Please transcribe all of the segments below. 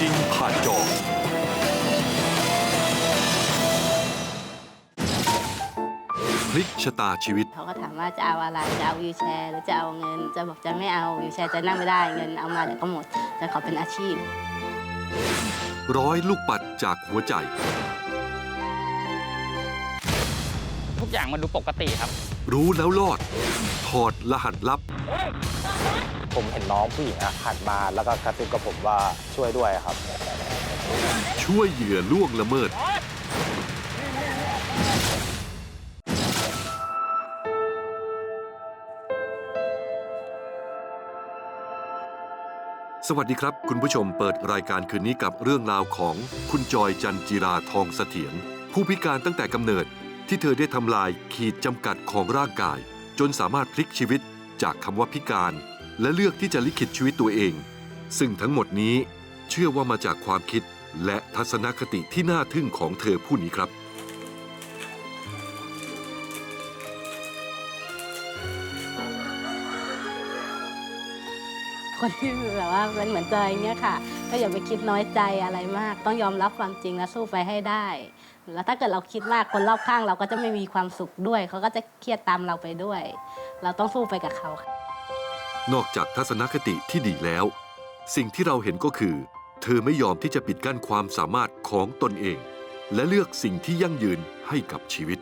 จริงผ่านจอพลิกชะตาชีวิต เขาก็ถามว่าจะเอาอะไรจะเอาวิวแชร์หรือจะเอาเงิน จะบอกจะไม่เอาวิวแชร์จะนั่งไม่ได้เงินเอามาเดี๋ยวก็หมดแต่ขอเป็นอาชีพ ร้อยลูกปัดจากหัวใจ ทุกอย่างมันดูปกติครับ รู้แล้วรอด ถอดรหัสลับ ผมเห็นน้องผู้หญิงอะหันมาแล้วก็กระซิบกับผมว่าช่วยด้วยครับ ช่วยเหยื่อล่วงละเมิด สวัสดีครับ คุณผู้ชมเปิดรายการคืนนี้กับเรื่องราวของคุณจอยจันจิราทองเสถียรผู้พิการตั้งแต่กำเนิดที่เธอได้ทำลายขีดจำกัดของร่างกาย จนสามารถพลิกชีวิตจากคำว่าพิการ และเลือกที่จะลิขิตชีวิตตัวเอง ซึ่งทั้งหมดนี้เชื่อว่ามาจากความคิดและทัศนคติที่น่าทึ่งของเธอผู้นี้ครับ คนที่แบบว่าเป็นเหมือนจอยเงี้ยค่ะ ก็อย่าไปคิดน้อยใจอะไรมาก ต้องยอมรับความจริงและสู้ไปให้ได้ แล้วถ้าเกิดเราคิดมากคนรอบข้างเราก็จะไม่มีความสุขด้วย เขาก็จะเครียดตามเราไปด้วย เราต้องสู้ไปกับเขาค่ะ นอกจากทัศนคติที่ดีแล้ว สิ่งที่เราเห็นก็คือ เธอไม่ยอมที่จะปิดกั้นความสามารถของตนเอง และเลือกสิ่งที่ยั่งยืนให้กับชีวิต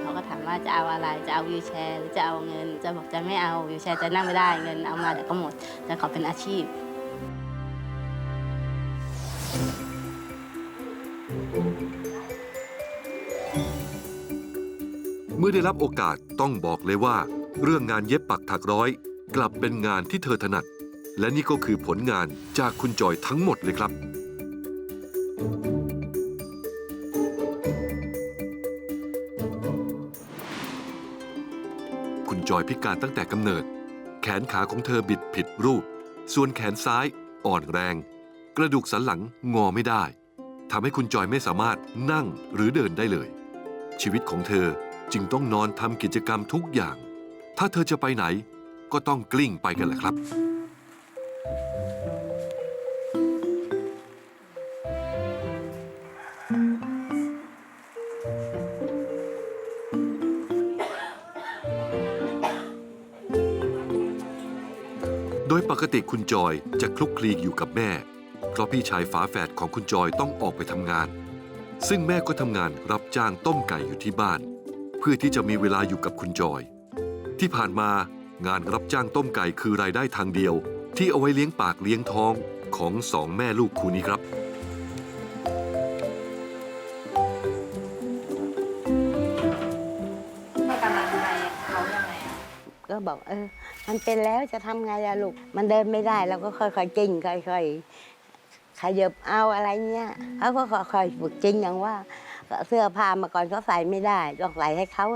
เขาก็ถามว่าจะเอาอะไรจะเอาวิวแชร์หรือจะเอาเงิน จะบอกจะไม่เอาวิวแชร์จะนั่งไม่ได้เงินเอามาเดี๋ยวก็หมดจะขอเป็นอาชีพ มื่อได้รับโอกาสต้องบอกเลยว่า เรื่องงานเย็บปักถักร้อย กลับเป็นงานที่เธอถนัด และนี่ก็คือผลงานจากคุณจอยทั้งหมดเลยครับ คุณจอยพิการตั้งแต่กำเนิด แขนขาของเธอบิดผิดรูป ส่วนแขนซ้าย อ่อนแรง กระดูกสันหลังงอไม่ได้ทำให้คุณจอยไม่สามารถนั่งหรือเดินได้เลย ชีวิตของเธอ จึงต้องนอนทำกิจกรรมทุกอย่าง ถ้าเธอจะไปไหนก็ต้องกลิ้งไปกันแหละครับ โดยปกติคุณจอยจะคลุกคลีอยู่กับแม่ เพราะพี่ชายฝาแฝดของคุณจอยต้องออกไปทำงาน ซึ่งแม่ก็ทำงานรับจ้างต้มไก่อยู่ที่บ้าน เพื่อที่จะมีเวลาอยู่กับคุณจอย ที่ผ่านมางานรับจ้างต้มไก่คือรายได้ทางเดียว ที่เอาไว้เลี้ยงปากเลี้ยงท้องของสองแม่ลูกคู่นี้ครับ ให้กำลังใจเขายังไงก็บอกเออ มันเป็นแล้วจะทำไงอะลูก มันเดินไม่ได้เราก็ค่อยๆกิ้งค่อยๆขยับเอาอะไรเงี้ยเขาก็ค่อยๆฝึกจริงอย่างว่า เสื้อผ้ามาก่อนเขาใส่ไม่ได้ต้องใส่ให้เขา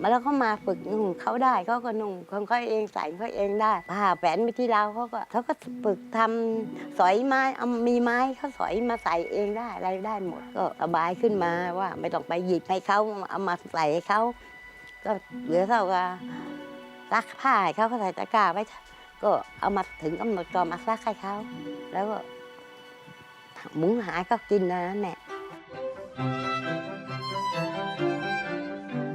มาแล้วเขามาฝึกนุ่งเขาได้เขาก็นุ่งของเขาเองใส่ของเขาเองได้ผ้าแฝนไปที่เราเขาก็เขาก็ฝึกทำสอยไม้เอามีไม้เขาสอยมาใส่เองได้อะไรได้หมด ก็สบายขึ้นมาว่าไม่ต้องไปหยิบให้เขาเอามาใส่ให้เขาก็เหลือเท่ากับซักผ้าให้เขาเขาใส่ตะกร้าไว้ก็เอามาถึงกำหนดก็มาซักให้เขาแล้วก็หมุงหายก็กินนะนั่นแหละ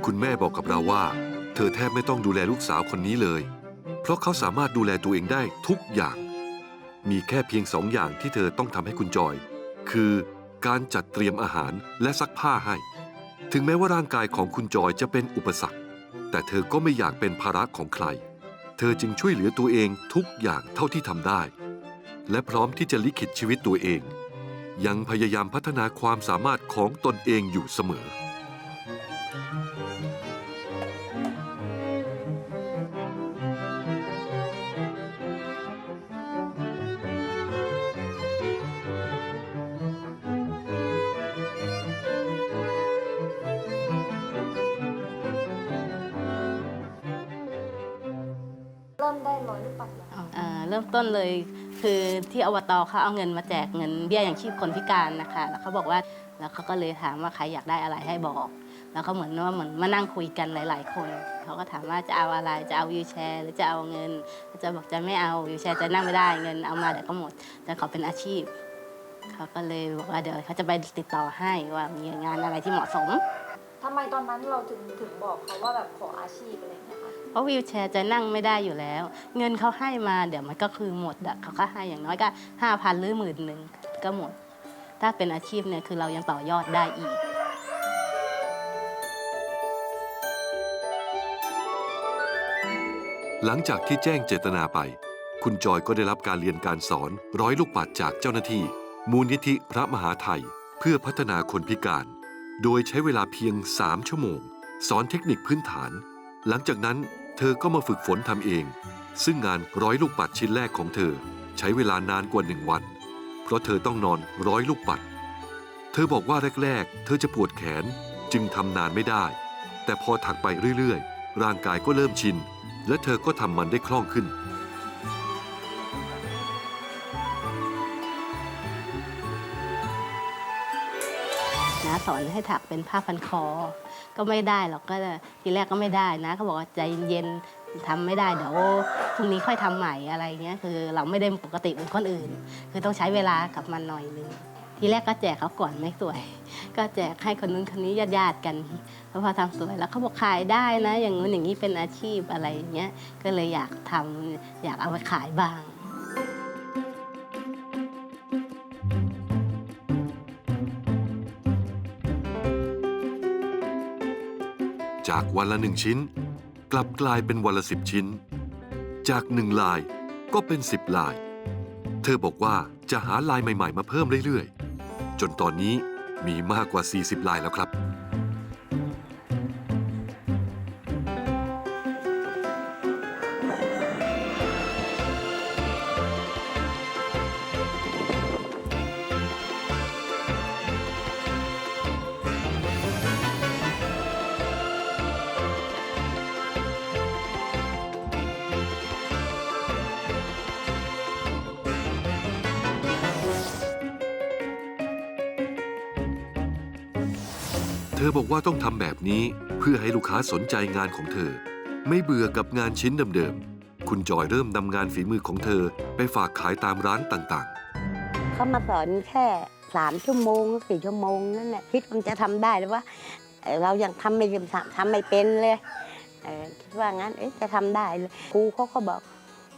คุณแม่บอกกับเราว่า เธอแทบไม่ต้องดูแลลูกสาวคนนี้เลย เพราะเขาสามารถดูแลตัวเองได้ทุกอย่าง มีแค่เพียงสองอย่างที่เธอต้องทำให้คุณจอย คือการจัดเตรียมอาหารและซักผ้าให้ ถึงแม้ว่าร่างกายของคุณจอยจะเป็นอุปสรรค แต่เธอก็ไม่อยากเป็นภาระของใคร เธอจึงช่วยเหลือตัวเองทุกอย่างเท่าที่ทำได้ และพร้อมที่จะลิขิตชีวิตตัวเอง ยังพยายามพัฒนาความสามารถของตนเองอยู่เสมอ ริ่มต้นเลยคือที่อบตเขาเอาเงินมาแจกเงินเบี้ยอย่างชีพคนพิการนะคะ แล้วเขาบอกว่าแล้วเขาก็เลยถามว่าใครอยากได้อะไรให้บอก แล้วเขาเหมือนว่าเหมือนมานั่งคุยกันหลาย ๆ คนเขาก็ถามว่าจะเอาอะไรจะเอาวิวแชร์ หรือจะเอาเงินจะบอกจะไม่เอาวิวแชร์จะนั่งไม่ได้เงินเอามาเดี๋ยวก็หมดแต่ขอเป็นอาชีพเขาก็เลยบอกว่าเดี๋ยวเขาจะไปติดต่อให้ว่ามีงานอะไรที่เหมาะสมทำไมตอนนั้นเราถึงถึงบอกเขาว่าแบบขออาชีพอะไร ราะวิวแชร์จะนั่งไม่ได้อยู่แล้ว เงินเขาให้มาเดี๋ยวมันก็คือหมดอะเขาก็ให้อย่างน้อยก็ห้าพันหรือหมื่นหนึ่งก็หมด ถ้าเป็นอาชีพเนี่ยคือเรายังต่อยอดได้อีกหลังจากที่แจ้งเจตนาไป คุณจอยก็ได้รับการเรียนการสอนร้อยลูกปัดจากเจ้าหน้าที่ มูลนิธิพระมหาไทย เพื่อพัฒนาคนพิการ โดยใช้เวลาเพียง 3 ชั่วโมง สอนเทคนิคพื้นฐาน หลังจากนั้น เธอก็มาฝึกฝนทำเอง ซึ่งงานร้อยลูกปัดชิ้นแรกของเธอ ใช้เวลานานกว่าหนึ่งวัน เพราะเธอต้องนอนร้อยลูกปัด เธอบอกว่าแรกๆ เธอจะปวดแขนจึงทำนานไม่ได้ แต่พอถักไปเรื่อยๆ ร่างกายก็เริ่มชิน และเธอก็ทำมันได้คล่องขึ้น นะสอนให้ถักเป็นผ้าพันคอ ก็ไม่ได้หรอกก็ทีแรกก็ไม่ได้นะเขาบอกว่าใจเย็นทำไม่ได้เดี๋ยวพรุ่งนี้ค่อยทำใหม่อะไรเงี้ยคือเราไม่ได้ปกติเหมือนคนอื่น คือต้องใช้เวลากับมันหน่อยนึงทีแรกก็แจกเขาก่อนไม่สวย ก็แจกให้คนนู้นคนนี้ญาติๆกันแล้วพอทำสวยแล้วเขาบอกขายได้นะ อย่างนู้นอย่างนี้เป็นอาชีพอะไรเงี้ยก็เลยอยากทำอยากเอาไปขายบ้าง จากวันละหนึ่งชิ้น กลับกลายเป็นวันละสิบชิ้น จากหนึ่งลายก็เป็นสิบลาย เธอบอกว่าจะหาลายใหม่ ๆ มาเพิ่มเรื่อย ๆ จนตอนนี้มีมากกว่า 40 ลายแล้วครับ เธอบอกว่าต้องทำแบบนี้เพื่อให้ลูกค้าสนใจงานของเธอ ไม่เบื่อกับงานชิ้นเดิมๆ คุณจอยเริ่มนำงานฝีมือของเธอไปฝากขายตามร้านต่างๆ เขามาสอนแค่สามชั่วโมงสี่ชั่วโมงนั่นแหละคิดว่าจะทำได้หรือว่า เรายังทำไม่ทำไม่เป็นเลยคิดว่างั้นจะทำได้เลยครูเขาก็บอก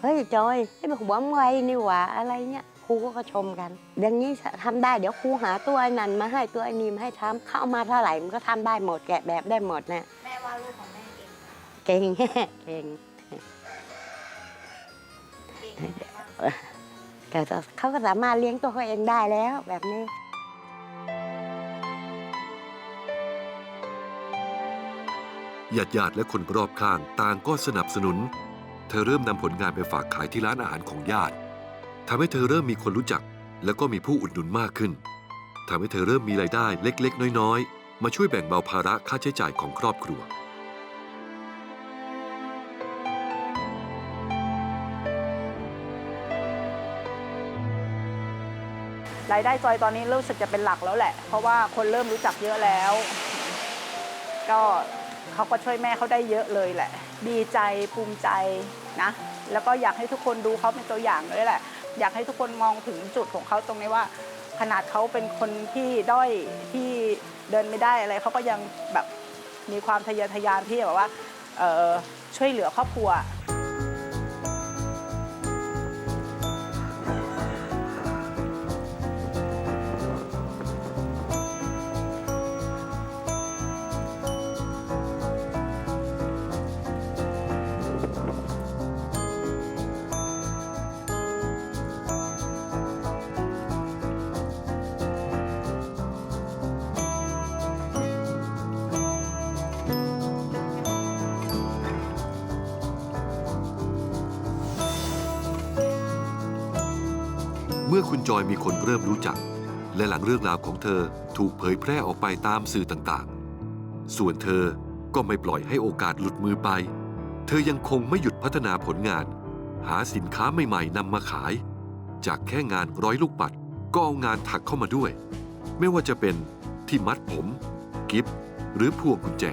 เฮ้ยจอยให้เป็นหัวไวนี่หว่าอะไรเนี่ย ครูก็ก็ชมกัน อย่างนี้ทำได้เดี๋ยวครูหาตัวไอ้นั่นมาให้ตัวไอ้นี่มาให้ทำเข้ามาเท่าไหร่มันก็ทำได้หมดแกะแบบได้หมดนะแม่ว่าลูกของแม่เก่งเก่งเก่งเก่งมากแต่เขาก็สามารถเลี้ยงตัวเขาเองได้แล้วแบบนี้ญาติญาติๆและคนรอบข้างต่างก็สนับสนุน เธอเริ่มนำผลงานไปฝากขายที่ร้านอาหารของญาติ ทำให้เธอเริ่มมีคนรู้จัก แล้วก็มีผู้อุดหนุนมากขึ้นทำให้เธอเริ่มมีรายได้เล็ก ๆ น้อย ๆ มาช่วยแบ่งเบาภาระค่าใช้จ่ายของครอบครัว รายได้จอยตอนนี้รู้สึกจะเป็นหลักแล้วแหละ เพราะว่าคนเริ่มรู้จักเยอะแล้ว ก็เขาก็ช่วยแม่เขาได้เยอะเลยแหละ ดีใจภูมิใจนะ แล้วก็อยากให้ทุกคนดูเขาเป็นตัวอย่างเลยแหละ อยากให้ทุกคนมองถึงจุดของเขาตรงนี้ว่า ขนาดเขาเป็นคนที่ด้อยที่เดินไม่ได้อะไรเขาก็ยังแบบมีความทะเยอทะยานที่แบบว่าช่วยเหลือครอบครัว เมื่อคุณจอยมีคนเริ่มรู้จัก และหลังเรื่องราวของเธอถูกเผยแพร่ออกไปตามสื่อต่างๆ ส่วนเธอก็ไม่ปล่อยให้โอกาสหลุดมือไป เธอยังคงไม่หยุดพัฒนาผลงาน หาสินค้าใหม่ๆนำมาขาย จากแค่งานร้อยลูกปัดก็เอางานถักเข้ามาด้วย ไม่ว่าจะเป็นที่มัดผม กิฟหรือพวงกุญแจ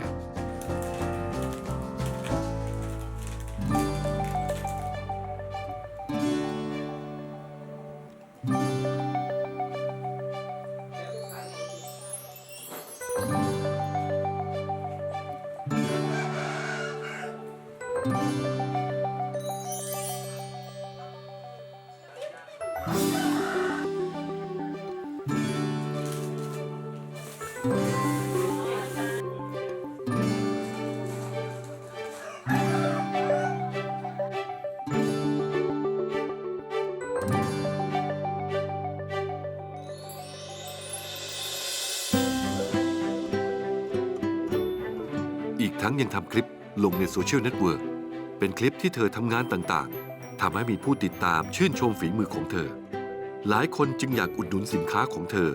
ทั้งยังทำคลิปลงในโซเชียลเน็ตเวิร์กเป็นคลิปที่เธอทำงานต่างๆทำให้มีผู้ติดตามชื่นชมฝีมือของเธอ หลายคนจึงอยากอุดหนุนสินค้าของเธอ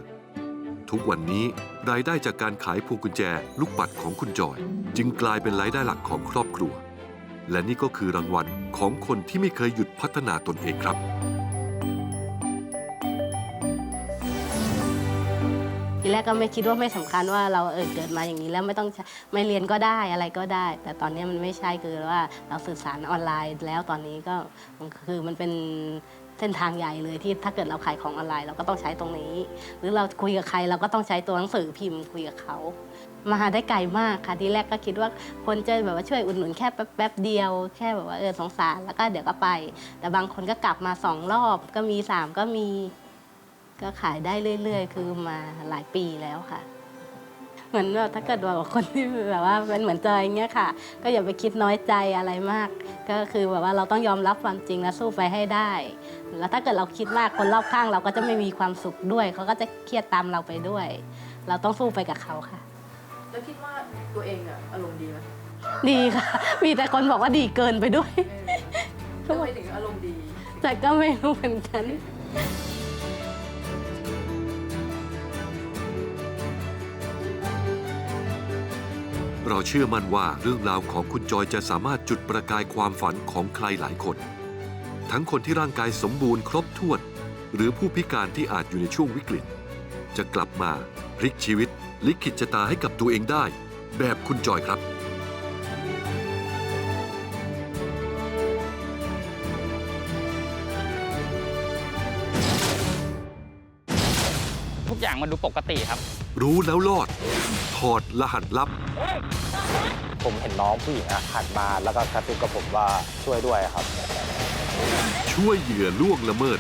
ทุกวันนี้รายได้จากการขายพวงกุญแจลูกปัดของคุณจอย จึงกลายเป็นรายได้หลักของครอบครัว และนี่ก็คือรางวัลของคนที่ไม่เคยหยุดพัฒนาตนเองครับ แรกก็ไม่คิดว่าไม่สำคัญว่าเราเออเกิดมาอย่างนี้แล้วไม่ต้องไม่เรียนก็ได้อะไรก็ได้ แต่ตอนนี้มันไม่ใช่คือว่าเราสื่อสารออนไลน์แล้วตอนนี้ก็มันคือมันเป็นเส้นทางใหญ่เลยที่ถ้าเกิดเราขายของออนไลน์เราก็ต้องใช้ตรงนี้ หรือเราคุยกับใครเราก็ต้องใช้ตัวหนังสือพิมพ์คุยกับเขามาได้ไกลมากค่ะทีแรกก็คิดว่าคนจะแบบว่าช่วยอุดหนุนแค่แป๊บแป๊บเดียว แค่แบบว่าเออสงสารแล้วก็เดี๋ยวก็ไป แต่บางคนก็กลับมาสองรอบก็มีสามก็มี ก็ขายได้เรื่อยๆ คือมาหลายปีแล้วค่ะ เหมือนว่าถ้าเกิดว่าคนที่แบบว่าเป็นเหมือนเจอยอย่างเงี้ยค่ะ ก็อย่าไปคิดน้อยใจอะไรมาก ก็คือแบบว่าเราต้องยอมรับความจริงและสู้ไปให้ได้ แล้วถ้าเกิดเราคิดมากคนรอบข้างเราก็จะไม่มีความสุขด้วย เขาก็จะเครียดตามเราไปด้วย เราต้องสู้ไปกับเขาค่ะ แล้วคิดว่าตัวเองอะอารมณ์ดีไหมดีค่ะ มีแต่คนบอกว่าดีเกินไปด้วยทำไมถึงอารมณ์ดี แต่ก็ไม่รู้เหมือนกัน เราเชื่อมั่นว่าเรื่องราวของคุณจอยจะสามารถจุดประกายความฝันของใครหลายคน ทั้งคนที่ร่างกายสมบูรณ์ครบถ้วน หรือผู้พิการที่อาจอยู่ในช่วงวิกฤต จะกลับมาพลิกชีวิต ลิขิตชะตาให้กับตัวเองได้ แบบคุณจอยครับทุกอย่างมันดูปกติครับ รู้แล้วรอด ถอดรหัสลับ ผมเห็นน้องผู้หญิงอะหันมาแล้วก็กระซิบกับผมว่าช่วยด้วยครับ ช่วยเหยื่อล่วงละเมิด